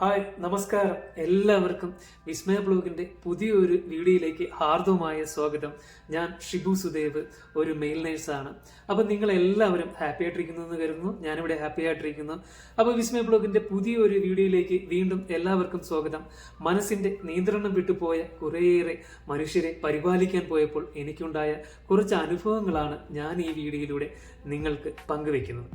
Hi നമസ്കാരം. എല്ലാവർക്കും വിസ്മയ ബ്ലോഗിന്റെ പുതിയൊരു വീഡിയോയിലേക്ക് ഹാർദവമായ സ്വാഗതം. ഞാൻ ഷിബു സുദേവ് ഒരു മെയിൽ നേഴ്സാണ്. അപ്പോൾ നിങ്ങൾ എല്ലാവരും ഹാപ്പി ആയിട്ടിരിക്കുന്നു എന്ന് കരുതുന്നു. ഞാനിവിടെ ഹാപ്പി ആയിട്ടിരിക്കുന്നു. അപ്പോൾ വിസ്മയ ബ്ലോഗിന്റെ പുതിയൊരു വീഡിയോയിലേക്ക് വീണ്ടും എല്ലാവർക്കും സ്വാഗതം. മനസ്സിന്റെ നിയന്ത്രണം വിട്ടുപോയ കുറേയേറെ മനുഷ്യരെ പരിപാലിക്കാൻ പോയപ്പോൾ എനിക്കുണ്ടായ കുറച്ച് അനുഭവങ്ങളാണ് ഞാൻ ഈ വീഡിയോയിലൂടെ നിങ്ങൾക്ക് പങ്കുവെക്കുന്നത്.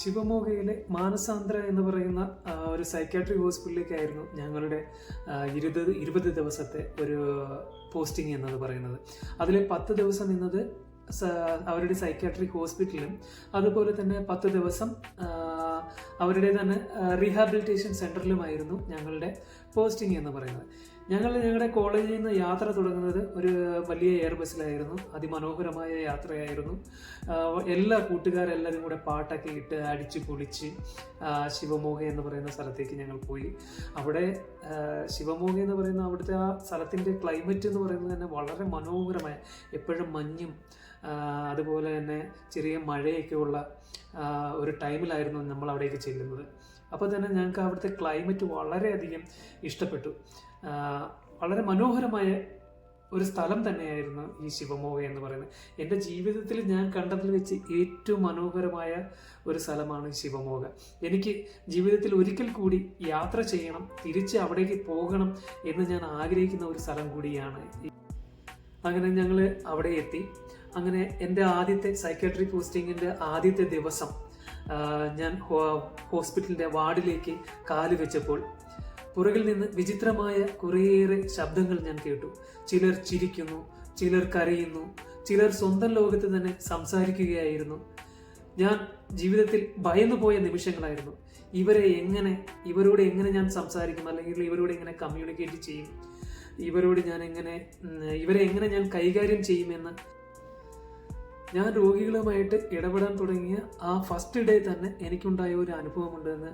ശിവമോഗയിലെ മാനസാന്ദ്ര എന്ന് പറയുന്ന ഒരു സൈക്കാട്രി ഹോസ്പിറ്റലിലേക്കായിരുന്നു ഞങ്ങളുടെ ഇരുപത് ഇരുപത് ദിവസത്തെ ഒരു പോസ്റ്റിംഗ് എന്നത് പറയുന്നത്. അതിൽ പത്ത് ദിവസം നിന്നത് അവരുടെ സൈക്കാട്രിക് ഹോസ്പിറ്റലിലും അതുപോലെ തന്നെ പത്ത് ദിവസം അവരുടെ തന്നെ റീഹാബിലിറ്റേഷൻ സെന്ററിലുമായിരുന്നു ഞങ്ങളുടെ പോസ്റ്റിംഗ് എന്ന് പറയുന്നത്. ഞങ്ങൾ ഞങ്ങളുടെ കോളേജിൽ നിന്ന് യാത്ര തുടങ്ങുന്നത് ഒരു വലിയ എയർ ബസ്സിലായിരുന്നു അതിമനോഹരമായ യാത്രയായിരുന്നു. എല്ലാ കൂട്ടുകാരെല്ലാവരും കൂടെ പാട്ടൊക്കെ ഇട്ട് അടിച്ച് പൊളിച്ച് ശിവമോഹ എന്ന് പറയുന്ന സ്ഥലത്തേക്ക് ഞങ്ങൾ പോയി. അവിടെ ശിവമോഹ എന്ന് പറയുന്ന അവിടുത്തെ ആ സ്ഥലത്തിന്റെ ക്ലൈമറ്റ് എന്ന് പറയുന്നത് തന്നെ വളരെ മനോഹരമായ എപ്പോഴും മഞ്ഞും അതുപോലെ തന്നെ ചെറിയ മഴയൊക്കെയുള്ള ഒരു ടൈമിലായിരുന്നു നമ്മൾ അവിടേക്ക് ചെല്ലുന്നത്. അപ്പോൾ തന്നെ ഞങ്ങൾക്ക് അവിടുത്തെ ക്ലൈമറ്റ് വളരെയധികം ഇഷ്ടപ്പെട്ടു. വളരെ മനോഹരമായ ഒരു സ്ഥലം തന്നെയായിരുന്നു ഈ ശിവമോഗ എന്ന് പറയുന്നത്. എന്റെ ജീവിതത്തിൽ ഞാൻ കണ്ടതിൽ വെച്ച് ഏറ്റവും മനോഹരമായ ഒരു സ്ഥലമാണ് ശിവമോഗ എനിക്ക് ജീവിതത്തിൽ ഒരിക്കൽ കൂടി യാത്ര ചെയ്യണം തിരിച്ച് അവിടേക്ക് പോകണം എന്ന് ഞാൻ ആഗ്രഹിക്കുന്ന ഒരു സ്ഥലം കൂടിയാണ് അങ്ങനെ ഞങ്ങൾ അവിടെ എത്തി. അങ്ങനെ എന്റെ ആദ്യത്തെ സൈക്കാട്രി പോസ്റ്റിങ്ങിന്റെ ആദ്യത്തെ ദിവസം ഞാൻ ഹോസ്പിറ്റലിന്റെ വാർഡിലേക്ക് കാൽ വെച്ചപ്പോൾ പുറകിൽ നിന്ന് വിചിത്രമായ കുറേയേറെ ശബ്ദങ്ങൾ ഞാൻ കേട്ടു. ചിലർ ചിരിക്കുന്നു ചിലർ കരയുന്നു ചിലർ സ്വന്തം ലോകത്ത് തന്നെ സംസാരിക്കുകയായിരുന്നു. ഞാൻ ജീവിതത്തിൽ ഭയന്നുപോയ നിമിഷങ്ങളായിരുന്നു. ഇവരെ എങ്ങനെ ഇവരോട് എങ്ങനെ ഞാൻ സംസാരിക്കും അല്ലെങ്കിൽ ഇവരോട് എങ്ങനെ കമ്മ്യൂണിക്കേറ്റ് ചെയ്യും? ഇവരോട് ഞാൻ എങ്ങനെ ഇവരെ എങ്ങനെ ഞാൻ കൈകാര്യം ചെയ്യുമെന്ന് ഞാൻ രോഗികളുമായിട്ട് ഇടപെടാൻ തുടങ്ങിയ ആ ഫസ്റ്റ് ഡേ തന്നെ എനിക്കുണ്ടായ ഒരു അനുഭവമുണ്ടെന്ന്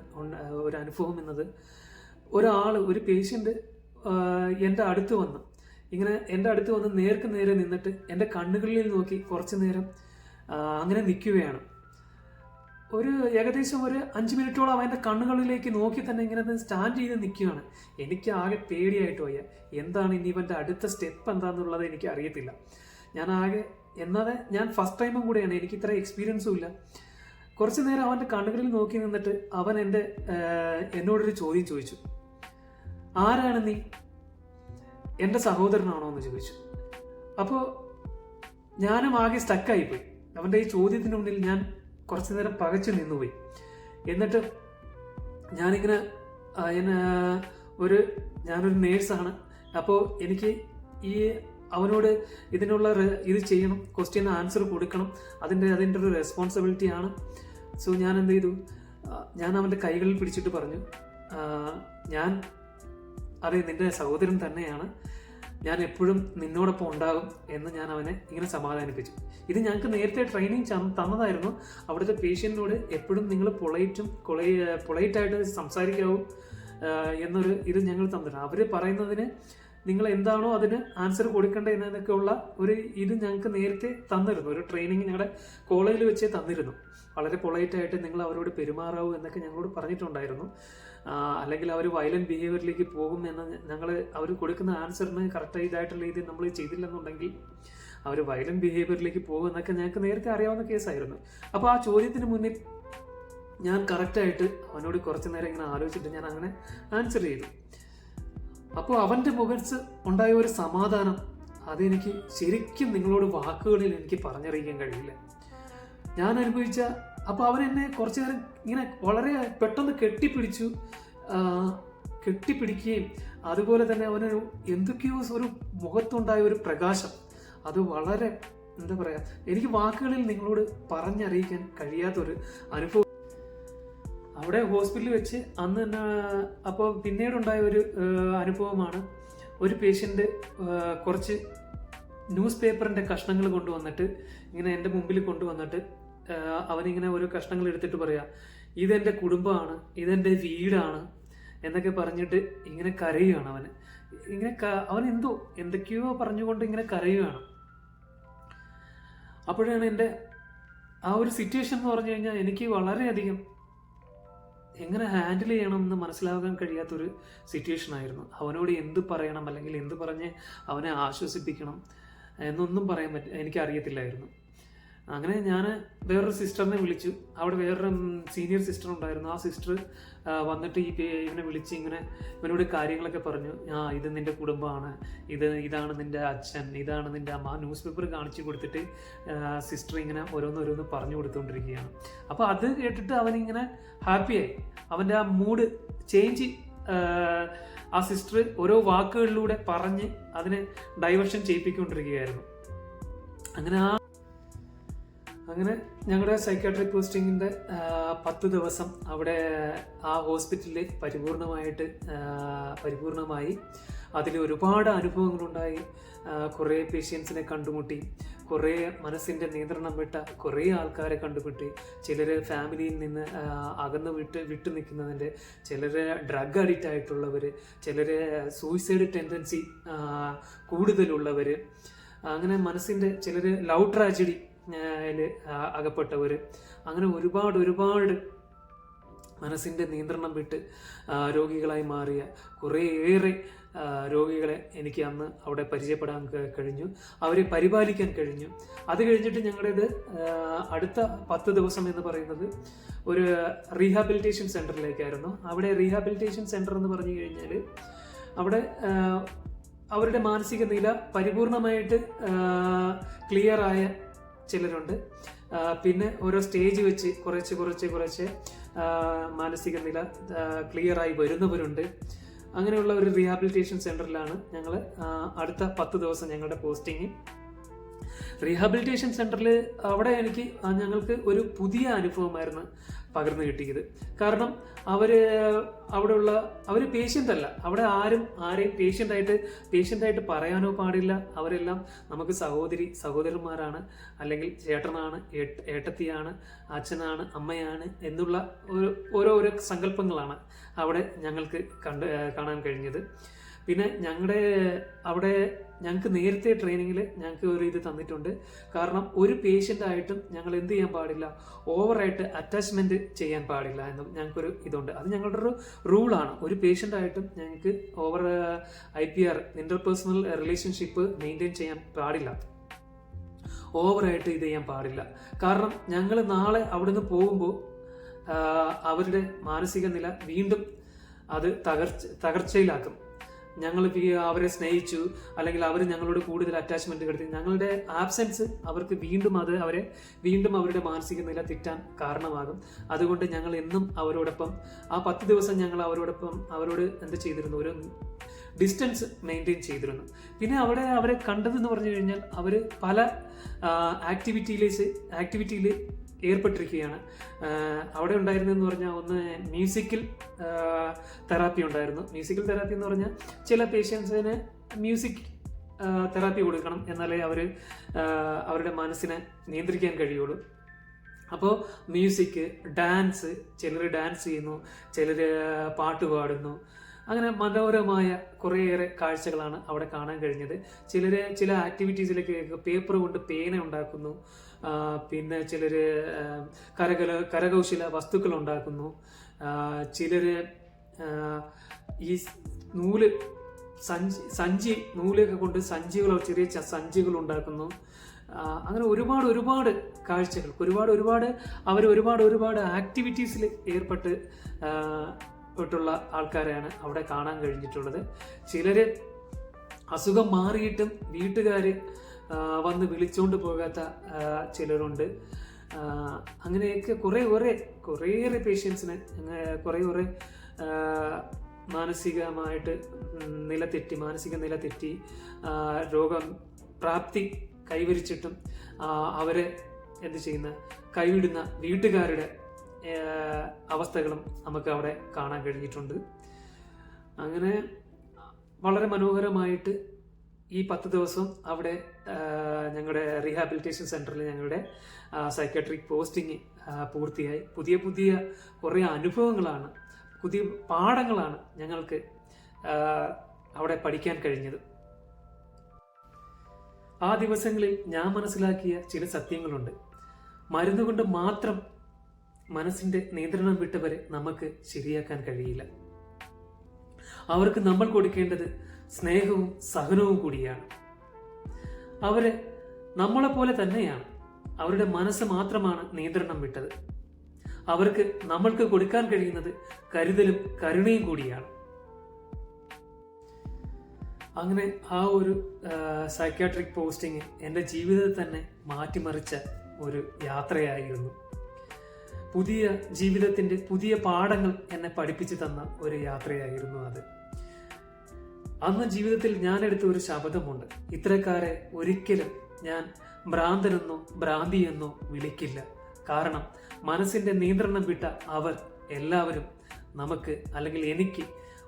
ഒരു അനുഭവം എന്നത് ഒരാൾ ഒരു പേഷ്യന്റ് എന്റെ അടുത്ത് വന്ന്. ഇങ്ങനെ എന്റെ അടുത്ത് വന്ന് നേർക്ക് നേരെ നിന്നിട്ട് എന്റെ കണ്ണുകളിൽ നോക്കി കുറച്ച് നേരം അങ്ങനെ നിൽക്കുകയാണ്. ഒരു ഏകദേശം ഒരു അഞ്ച് മിനിറ്റോളം അവന്റെ കണ്ണുകളിലേക്ക് നോക്കി തന്നെ ഇങ്ങനെ സ്റ്റാൻഡ് ചെയ്ത് നിൽക്കുകയാണ്. എനിക്ക് ആകെ പേടിയായിട്ട് വയ്യ. എന്താണ് ഇനി ഇവന്റെ അടുത്ത സ്റ്റെപ്പ് എന്താണെന്നുള്ളത് എനിക്ക് അറിയത്തില്ല. ഞാൻ ആകെ എന്നാതെ ഞാൻ ഫസ്റ്റ് ടൈമും കൂടെയാണ്. എനിക്ക് ഇത്ര എക്സ്പീരിയൻസും ഇല്ല. കുറച്ച് നേരം അവന്റെ കണ്ണുകളിൽ നോക്കി നിന്നിട്ട് അവൻ എന്റെ എന്നോടൊരു ചോദ്യം ചോദിച്ചു. ആരാണ് നീ? എന്റെ സഹോദരനാണോ എന്ന് ചോദിച്ചു. അപ്പോൾ ഞാനും ആകെ സ്റ്റക്കായിപ്പോയി അവന്റെ ഈ ചോദ്യത്തിന് മുന്നിൽ ഞാൻ കുറച്ചു നേരം പകച്ചു നിന്നുപോയി. എന്നിട്ട് ഞാനിങ്ങനെ അതിന് ഒരു ഞാനൊരു നേഴ്സാണ് അപ്പോൾ എനിക്ക് ഈ അവനോട് ഇതിനുള്ള ഇത് ചെയ്യണം ക്വസ്റ്റ്യൻ ആൻസർ കൊടുക്കണം. അതിന്റെ അതിന്റെ ഒരു റെസ്പോൺസിബിലിറ്റി ആണ്. സോ ഞാൻ എന്ത് ചെയ്തു? ഞാൻ അവന്റെ കൈകളിൽ പിടിച്ചിട്ട് പറഞ്ഞു ഞാൻ അതെ നിന്റെ സഹോദരൻ തന്നെയാണ്. ഞാൻ എപ്പോഴും നിന്നോടൊപ്പം ഉണ്ടാകും എന്ന് ഞാൻ അവനെ ഇങ്ങനെ സമാധാനിപ്പിച്ചു. ഇത് ഞങ്ങൾക്ക് നേരത്തെ ട്രെയിനിങ് തന്നതായിരുന്നു. അവിടുത്തെ പേഷ്യന്റിനോട് എപ്പോഴും നിങ്ങൾ പൊളൈറ്റും കൊളൈ പൊളൈറ്റായിട്ട് സംസാരിക്കാവും എന്നൊരു ഇത് ഞങ്ങൾ തന്നിട്ടുണ്ട്. അവർ പറയുന്നതിന് നിങ്ങൾ എന്താണോ അതിന് ആൻസർ കൊടുക്കേണ്ടത് എന്നൊക്കെയുള്ള ഒരു ഇത് ഞങ്ങൾക്ക് നേരത്തെ തന്നിരുന്നു. ഒരു ട്രെയിനിങ് ഞങ്ങളുടെ കോളേജിൽ വെച്ചേ തന്നിരുന്നു. വളരെ പൊളൈറ്റായിട്ട് നിങ്ങൾ അവരോട് പെരുമാറാവൂ എന്നൊക്കെ ഞങ്ങളോട് പറഞ്ഞിട്ടുണ്ടായിരുന്നു. അല്ലെങ്കിൽ അവർ വയലന്റ് ബിഹേവിയറിലേക്ക് പോകും എന്ന് ഞങ്ങൾ അവർ കൊടുക്കുന്ന ആൻസറിന് കറക്റ്റ് ഇതായിട്ടുള്ള രീതിയിൽ നമ്മൾ ചെയ്തില്ലെന്നുണ്ടെങ്കിൽ അവർ വയലന്റ് ബിഹേവിയറിലേക്ക് പോകും എന്നൊക്കെ ഞങ്ങൾക്ക് നേരത്തെ അറിയാവുന്ന കേസായിരുന്നു. അപ്പോൾ ആ ചോദ്യത്തിന് മുന്നിൽ ഞാൻ കറക്റ്റായിട്ട് അവനോട് കുറച്ച് നേരം ഇങ്ങനെ ആലോചിച്ചിട്ട് ഞാൻ അങ്ങനെ ആൻസർ ചെയ്തു. അപ്പോൾ അവന്റെ മുഖത്ത് ഉണ്ടായ ഒരു സമാധാനം അതെനിക്ക് ശരിക്കും നിങ്ങളോട് വാക്കുകളിൽ എനിക്ക് പറഞ്ഞറിയിക്കാൻ കഴിയില്ല. ഞാൻ അനുഭവിച്ച അപ്പോൾ അവരെന്നെ കുറച്ചു നേരം ഇങ്ങനെ വളരെ പെട്ടെന്ന് കെട്ടിപ്പിടിച്ചു കെട്ടിപ്പിടിക്കുകയും അതുപോലെ തന്നെ അവനൊരു എന്തൊക്കെയോ ഒരു മുഖത്തുണ്ടായ ഒരു പ്രകാശം. അത് വളരെ എന്താ പറയുക എനിക്ക് വാക്കുകളിൽ നിങ്ങളോട് പറഞ്ഞറിയിക്കാൻ കഴിയാത്തൊരു അനുഭവം. അവിടെ ഹോസ്പിറ്റലിൽ വെച്ച് അന്ന് തന്നെ അപ്പോൾ പിന്നീടുണ്ടായ ഒരു അനുഭവമാണ്. ഒരു പേഷ്യന്റ് കുറച്ച് ന്യൂസ് പേപ്പറിന്റെ കഷ്ണങ്ങൾ കൊണ്ടുവന്നിട്ട് ഇങ്ങനെ എന്റെ മുമ്പിൽ കൊണ്ടുവന്നിട്ട് അവനിങ്ങനെ ഓരോ കഷ്ണങ്ങൾ എടുത്തിട്ട് പറയാ ഇതെന്റെ കുടുംബമാണ് ഇതെന്റെ വീടാണ് എന്നൊക്കെ പറഞ്ഞിട്ട് ഇങ്ങനെ കരയുകയാണ് അവന്. ഇങ്ങനെ അവൻ എന്തോ എന്തൊക്കെയോ പറഞ്ഞുകൊണ്ട് ഇങ്ങനെ കരയുകയാണ് അപ്പോഴാണ് എന്റെ ആ ഒരു സിറ്റുവേഷൻ എന്ന് പറഞ്ഞു കഴിഞ്ഞാൽ എനിക്ക് വളരെയധികം എങ്ങനെ ഹാൻഡിൽ ചെയ്യണം എന്ന് മനസ്സിലാകാൻ കഴിയാത്തൊരു സിറ്റുവേഷൻ ആയിരുന്നു. അവനോട് എന്ത് പറയണം അല്ലെങ്കിൽ എന്ത് പറഞ്ഞ് അവനെ ആശ്വസിപ്പിക്കണം എന്നൊന്നും പറയാൻ പറ്റ എനിക്ക് അറിയത്തില്ലായിരുന്നു അങ്ങനെ ഞാൻ വേറൊരു സിസ്റ്ററിനെ വിളിച്ചു. അവിടെ വേറൊരു സീനിയർ സിസ്റ്റർ ഉണ്ടായിരുന്നു. ആ സിസ്റ്റർ വന്നിട്ട് ഈ ഇവനെ വിളിച്ച് ഇങ്ങനെ ഇവനോട് കാര്യങ്ങളൊക്കെ പറഞ്ഞു. ആ ഇത് നിന്റെ കുടുംബമാണ്. ഇത് ഇതാണ് നിന്റെ അച്ഛൻ. ഇതാണ് നിന്റെ അമ്മ. ന്യൂസ് പേപ്പർ കാണിച്ചു കൊടുത്തിട്ട് സിസ്റ്റർ ഇങ്ങനെ ഓരോന്നോരോന്ന് പറഞ്ഞു കൊടുത്തുകൊണ്ടിരിക്കുകയാണ് അപ്പോൾ അത് കേട്ടിട്ട് അവനിങ്ങനെ ഹാപ്പിയായി അവന്റെ ആ മൂഡ് ചേഞ്ച് ആ സിസ്റ്റർ ഓരോ വാക്കുകളിലൂടെ പറഞ്ഞ് അതിനെ ഡൈവേർഷൻ ചെയ്യിപ്പിക്കൊണ്ടിരിക്കുകയായിരുന്നു. അങ്ങനെ ആ അങ്ങനെ ഞങ്ങളുടെ സൈക്കാട്രിക് പോസ്റ്റിങ്ങിന്റെ പത്ത് ദിവസം അവിടെ ആ ഹോസ്പിറ്റലിൽ പരിപൂർണമായിട്ട് പരിപൂർണമായി. അതിൽ ഒരുപാട് അനുഭവങ്ങളുണ്ടായി. കുറേ പേഷ്യൻസിനെ കണ്ടുമുട്ടി. കുറേ മനസ്സിന്റെ നിയന്ത്രണം വിട്ട കുറേ ആൾക്കാരെ കണ്ടുമുട്ടി. ചിലർ ഫാമിലിയിൽ നിന്ന് അകന്ന് വിട്ട് വിട്ടു നിൽക്കുന്നതിന്റെ ചിലർ ഡ്രഗ് അഡിക്റ്റ് ആയിട്ടുള്ളവർ ചിലർ സൂയിസൈഡ് ടെൻഡൻസി കൂടുതലുള്ളവർ അങ്ങനെ മനസ്സിന്റെ ചിലർ ലവ് ട്രാജഡി അകപ്പെട്ടവർ അങ്ങനെ ഒരുപാട് ഒരുപാട് മനസ്സിന്റെ നിയന്ത്രണം വിട്ട് രോഗികളായി മാറിയ കുറേയേറെ രോഗികളെ എനിക്ക് അന്ന് അവിടെ പരിചയപ്പെടാൻ കഴിഞ്ഞു. അവരെ പരിപാലിക്കാൻ കഴിഞ്ഞു. അത് കഴിഞ്ഞിട്ട് ഞങ്ങളുടേത് അടുത്ത പത്ത് ദിവസം എന്ന് പറയുന്നത് ഒരു റീഹാബിലിറ്റേഷൻ സെന്ററിലേക്കായിരുന്നു അവിടെ റീഹാബിലിറ്റേഷൻ സെന്റർ എന്ന് പറഞ്ഞു കഴിഞ്ഞാൽ അവിടെ അവരുടെ മാനസിക നില പരിപൂർണമായിട്ട് ക്ലിയറായ ചിലരുണ്ട്. പിന്നെ ഓരോ സ്റ്റേജ് വെച്ച് കുറച്ച് കുറച്ച് കുറച്ച് മാനസിക നില ക്ലിയർ ആയി വരുന്നവരുണ്ട്. അങ്ങനെയുള്ള ഒരു റീഹാബിലിറ്റേഷൻ സെന്ററിലാണ് ഞങ്ങൾ അടുത്ത പത്ത് ദിവസം ഞങ്ങളുടെ പോസ്റ്റിങ് റീഹാബിലിറ്റേഷൻ സെന്ററിൽ അവിടെ എനിക്ക് ഞങ്ങൾക്ക് ഒരു പുതിയ അനുഭവമായിരുന്നു പകർന്നു കിട്ടിയത്. കാരണം അവർ അവിടെയുള്ള അവർ പേഷ്യന്റ് അല്ല. അവിടെ ആരും ആരെയും പേഷ്യന്റായിട്ട് പേഷ്യന്റായിട്ട് പറയാനോ പാടില്ല. അവരെല്ലാം നമുക്ക് സഹോദരി സഹോദരന്മാരാണ്. അല്ലെങ്കിൽ ചേട്ടനാണ് ഏട്ട- ഏട്ടത്തിയാണ് അച്ഛനാണ് അമ്മയാണ് എന്നുള്ള ഓരോ ഓരോ സങ്കല്പങ്ങളാണ് അവിടെ ഞങ്ങൾക്ക് കണ്ട് കാണാൻ കഴിഞ്ഞത്. പിന്നെ ഞങ്ങളുടെ അവിടെ ഞങ്ങൾക്ക് നേരത്തെ ട്രെയിനിങ്ങിൽ ഞങ്ങൾക്ക് ഒരു ഇത് തന്നിട്ടുണ്ട്. കാരണം ഒരു പേഷ്യന്റ് ആയിട്ടും ഞങ്ങൾ എന്ത് ചെയ്യാൻ പാടില്ല ഓവറായിട്ട് അറ്റാച്ച്മെന്റ് ചെയ്യാൻ പാടില്ല എന്ന് ഞങ്ങൾക്കൊരു ഇതുണ്ട്. അത് ഞങ്ങളുടെ ഒരു റൂളാണ് ഒരു പേഷ്യന്റ് ആയിട്ടും ഞങ്ങൾക്ക് over I P R interpersonal relationship maintain ചെയ്യാൻ പാടില്ല. ഓവറായിട്ട് ഇത് ചെയ്യാൻ പാടില്ല. കാരണം ഞങ്ങൾ നാളെ അവിടുന്ന് പോകുമ്പോൾ അവരുടെ മാനസിക നില വീണ്ടും അത് തകർച്ച തകർച്ചയിലാക്കും. ഞങ്ങൾ അവരെ സ്നേഹിച്ചു അല്ലെങ്കിൽ അവർ ഞങ്ങളോട് കൂടുതൽ അറ്റാച്ച്മെന്റ് കിടത്തി. ഞങ്ങളുടെ ആബ്സെൻസ് അവർക്ക് വീണ്ടും അത് അവരെ വീണ്ടും അവരുടെ മാനസിക നില തെറ്റാൻ കാരണമാകും. അതുകൊണ്ട് ഞങ്ങൾ എന്നും അവരോടൊപ്പം ആ പത്ത് ദിവസം ഞങ്ങൾ അവരോടൊപ്പം അവരോട് എന്ത് ചെയ്തിരുന്നു? ഒരു ഡിസ്റ്റൻസ് മെയിന്റെയിൻ ചെയ്തിരുന്നു. പിന്നെ അവിടെ അവരെ കണ്ടതെന്ന് പറഞ്ഞു കഴിഞ്ഞാൽ അവർ പല ആക്ടിവിറ്റിയിലേക്ക് ആക്ടിവിറ്റിയിൽ ഏർപ്പെട്ടിരിക്കുകയാണ്. അവിടെ ഉണ്ടായിരുന്നെന്ന് പറഞ്ഞാൽ ഒന്ന് മ്യൂസിക്കൽ തെറാപ്പി ഉണ്ടായിരുന്നു. മ്യൂസിക്കൽ തെറാപ്പി എന്ന് പറഞ്ഞാൽ ചില പേഷ്യൻസിന് മ്യൂസിക് തെറാപ്പി കൊടുക്കണം എന്നാലേ അവർ അവരുടെ മനസ്സിനെ നിയന്ത്രിക്കാൻ കഴിയുള്ളൂ. അപ്പോൾ മ്യൂസിക് ഡാൻസ് ചിലർ ഡാൻസ് ചെയ്യുന്നു ചിലർ പാട്ട് പാടുന്നു. അങ്ങനെ മനോഹരമായ കുറേയേറെ കാഴ്ചകളാണ് അവിടെ കാണാൻ കഴിഞ്ഞത്. ചിലർ ചില ആക്ടിവിറ്റീസിലൊക്കെ പേപ്പർ കൊണ്ട് പേന ഉണ്ടാക്കുന്നു. പിന്നെ ചിലർ കരകല കരകൗശല വസ്തുക്കൾ ഉണ്ടാക്കുന്നു ചിലർ ഈ നൂൽ സഞ്ചി സഞ്ചി നൂലൊക്കെ കൊണ്ട് സഞ്ചികളോ ചെറിയ സഞ്ചികൾ ഉണ്ടാക്കുന്നു അങ്ങനെ ഒരുപാട് ഒരുപാട് കാഴ്ചകൾ. ഒരുപാട് ഒരുപാട് അവർ ഒരുപാട് ഒരുപാട് ആക്ടിവിറ്റീസിൽ ഏർപ്പെട്ട് ആ, പെട്ടുള്ള ആൾക്കാരെയാണ് അവിടെ കാണാൻ കഴിഞ്ഞിട്ടുള്ളത്. ചിലർ അസുഖം മാറിയിട്ടും വീട്ടുകാർ വന്ന് വിളിച്ചുകൊണ്ട് പോകാത്ത ചിലരുണ്ട്. അങ്ങനെയൊക്കെ കുറേ കുറേ കുറേയേറെ പേഷ്യൻസിന് കുറേ കുറേ മാനസികമായിട്ട് നില തെറ്റി മാനസിക നില തെറ്റി രോഗം പ്രാപ്തി കൈവരിച്ചിട്ടും അവരെ എന്ത് ചെയ്യുന്ന കൈവിടുന്ന വീട്ടുകാരുടെ അവസ്ഥകളും നമുക്ക് അവിടെ കാണാൻ കഴിഞ്ഞിട്ടുണ്ട്. അങ്ങനെ വളരെ മനോഹരമായിട്ട് ഈ പത്ത് ദിവസം അവിടെ ഞങ്ങളുടെ റീഹാബിലിറ്റേഷൻ സെന്ററിൽ ഞങ്ങളുടെ സൈക്കാട്രിക് പോസ്റ്റിംഗ് പൂർത്തിയായി. പുതിയ പുതിയ കുറേ അനുഭവങ്ങളാണ് പുതിയ പാഠങ്ങളാണ് ഞങ്ങൾക്ക് അവിടെ പഠിക്കാൻ കഴിഞ്ഞത്. ആ ദിവസങ്ങളിൽ ഞാൻ മനസ്സിലാക്കിയ ചില സത്യങ്ങളുണ്ട്. മരുന്നുകൊണ്ട് മാത്രം മനസ്സിന്റെ നിയന്ത്രണം വിട്ടവരെ നമുക്ക് ശരിയാക്കാൻ കഴിയില്ല. അവർക്ക് നമ്മൾ കൊടുക്കേണ്ടത് സ്നേഹവും സഹനവും കൂടിയാണ്. അവർ നമ്മളെ പോലെ തന്നെയാണ്. അവരുടെ മനസ്സ് മാത്രമാണ് നിയന്ത്രണം വിട്ടത്. അവർക്ക് നമ്മൾക്ക് കൊടുക്കാൻ കഴിയുന്നത് കരുതലും കരുണയും കൂടിയാണ്. അങ്ങനെ ആ ഒരു സൈക്യാട്രിക് പോസ്റ്റിംഗ് എന്റെ ജീവിതത്തെ തന്നെ മാറ്റിമറിച്ച ഒരു യാത്രയായിരുന്നു. പുതിയ ജീവിതത്തിന്റെ പുതിയ പാഠങ്ങൾ എന്നെ പഠിപ്പിച്ചു തന്ന ഒരു യാത്രയായിരുന്നു അത്. അന്ന് ജീവിതത്തിൽ ഞാൻ എടുത്ത ഒരു ശബ്ദമുണ്ട് ഇത്രക്കാരെ ഒരിക്കലും ഞാൻ ഭ്രാന്തനെന്നോ ഭ്രാന്തിയെന്നോ വിളിക്കില്ല. കാരണം മനസ്സിന്റെ നിയന്ത്രണം വിട്ട അവർ എല്ലാവരും നമുക്ക് അല്ലെങ്കിൽ എനിക്ക്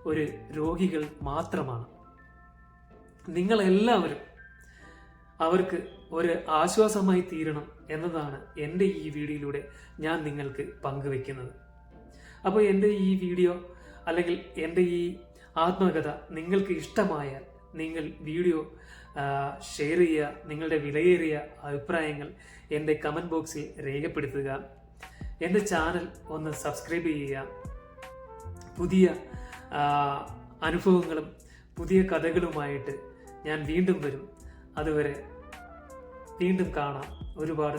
ഒരു രോഗികൾ മാത്രമാണ്. നിങ്ങൾ എല്ലാവരും അവർക്ക് ഒരു ആശ്വാസമായി തീരണം എന്നതാണ് എന്റെ ഈ വീഡിയോയിലൂടെ ഞാൻ നിങ്ങൾക്ക് പങ്കുവെക്കുന്നത് അപ്പോൾ എന്റെ ഈ വീഡിയോ അല്ലെങ്കിൽ എന്റെ ഈ ആത്മകഥ നിങ്ങൾക്ക് ഇഷ്ടമായാൽ നിങ്ങൾ വീഡിയോ ഷെയർ ചെയ്യുക നിങ്ങളുടെ വിലയേറിയ അഭിപ്രായങ്ങൾ എന്റെ കമന്റ് ബോക്സിൽ രേഖപ്പെടുത്തുക. എന്റെ ചാനൽ ഒന്ന് സബ്സ്ക്രൈബ് ചെയ്യുക. പുതിയ അനുഭവങ്ങളും പുതിയ കഥകളുമായിട്ട് ഞാൻ വീണ്ടും വരും. അതുവരെ വീണ്ടും കാണാം. ഒരുപാട്